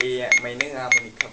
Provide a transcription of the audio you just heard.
A minor harmonic ครับ